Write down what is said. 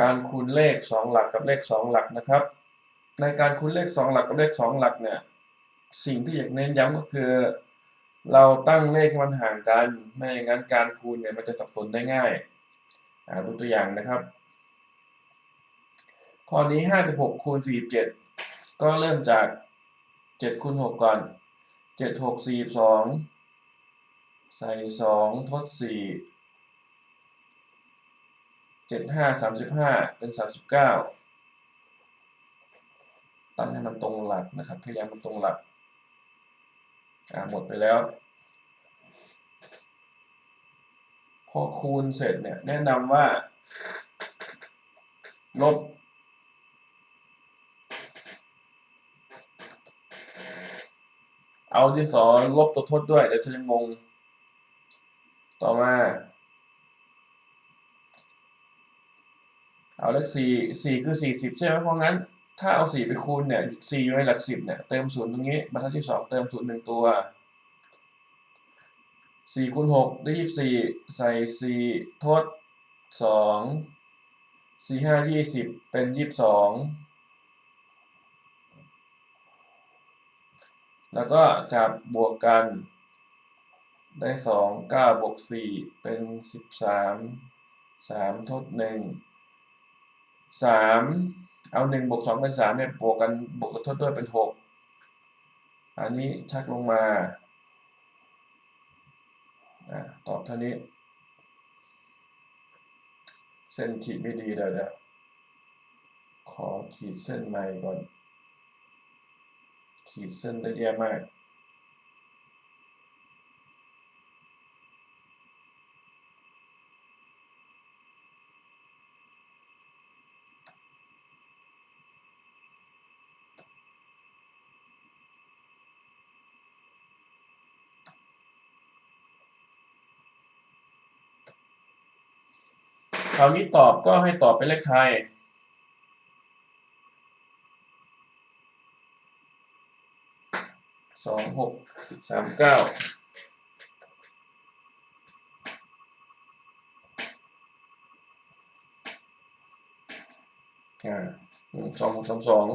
การคูณเลขสองหลักกับเลขสองหลักนะครับ ในการคูณเลขสองหลักกับเลขสองหลักเนี่ยสิ่งที่อยากเน้นย้ำก็คือ เราตั้งเลขให้มันห่างกันไม่อย่างนั้นการคูณเนี่ยมันจะสับสนได้ง่ายอ่าดูตัวอย่างนะครับ ข้อนี้ห้าสิบหกคูณสี่เจ็ดก็เริ่มจากเจ็ดคูณหกก่อนเจ็ดหกสี่สองใส่สองทดสี่ เจ็ดห้าสามสิบห้าเป็นสามสิบเก้าตั้งให้มันตรงหลักนะครับพยายามมันตรงหลักอ่าหมดไปแล้ว พอคูณเสร็จเนี่ยแนะนำว่าลบเอาดินสอลบตัวทดด้วยเดี๋ยวจะงง ต่อมา เอาเลขสี่สี่คือสี่สิบใช่ไหมเพราะงั้น ถ้าเอาสี่ไปคูณเนี่ยสี่อยู่ในหลักสิบเนี่ยเติมศูนย์ตรงนี้บรรทัดที่สองเติมศูนย์หนึ่งตัวสี่คูณหกได้ยี่สิบสี่ใส่สี่ทดสองสี่ห้ายี่สิบเป็นยี่สิบสองแล้วก็จับบวกกัน ได้สองเก้าบวกสี่เป็นสิบสามสามทดหนึ่ง สามเอาหนึ่งบวกสองเป็นสามเนี่ยบวกกันบวกกับทดด้วยเป็นหกอันนี้ชักลงมาอ่าตอบเท่านี้ เส้นขีดไม่ดีเลยเดี๋ยวขอขีดเส้นใหม่ก่อน ขีดเส้นได้แย่มาก คราวนี้ตอบก็ให้ตอบเป็นเลขไทย สองหกสามเก้าอ่าหนึ่งสองหกสามสอง